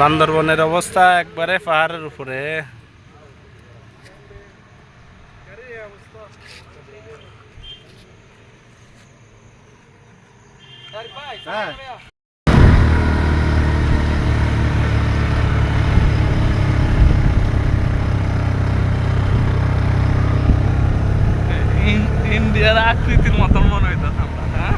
বান্দরবনের অবস্থা একবারে পাহাড়ের উপরে। ইন্ডিয়ার আকৃতির মতন মনে হইতেছে আমরা হ্যাঁ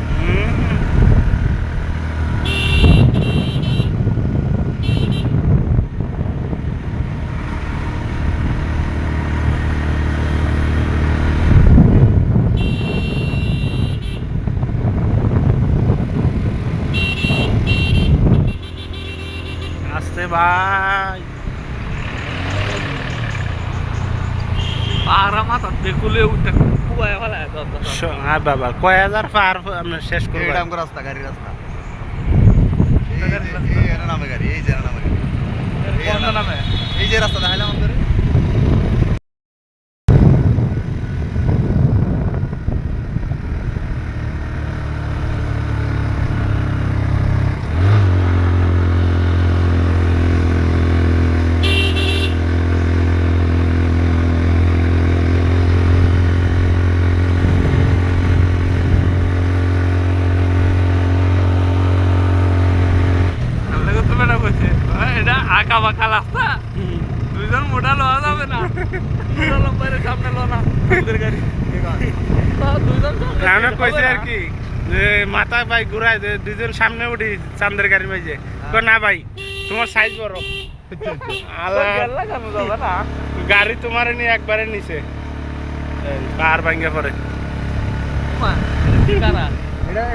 আসতে ভাই। পাহাড়া মাথা বেকুলে উঠে হ্যাঁ বাবা কয় হাজার পার আমরা শেষ করব? আমগো রাস্তা গাড়ি রাস্তা। এই- এরা নামে গাড়ি এই যে নামে গাড়ি এই যে রাস্তা দেখাইলাম আমাদের আমরা কত বেটা কইছে হ্যাঁ, এটা আঁকা বাঁকা রাস্তা? দুইজন মোটা লওয়া যাবে না? মোটা লম্বাইয়ের সামনে লো না। গাড়ি। তো আমরা আর কি যে মাথা ভাই ঘুরাই দে দুজন সামনে উঠি চান্দের গাড়ি মাঝে না ভাই তোমার সাইজ বড়। গাড়ি তোমার নিয়ে একবারে নিচে। এই, পাহাড় ভাঙ্গে পরে।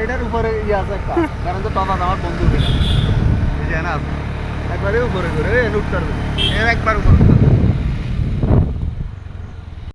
এটার উপরে ইয়ে আছে একটা। কারণ তো টনা আমার বন্ধু। এই যে না একবারে উপরে করে উঠতে পারবে এর একবার উপরে।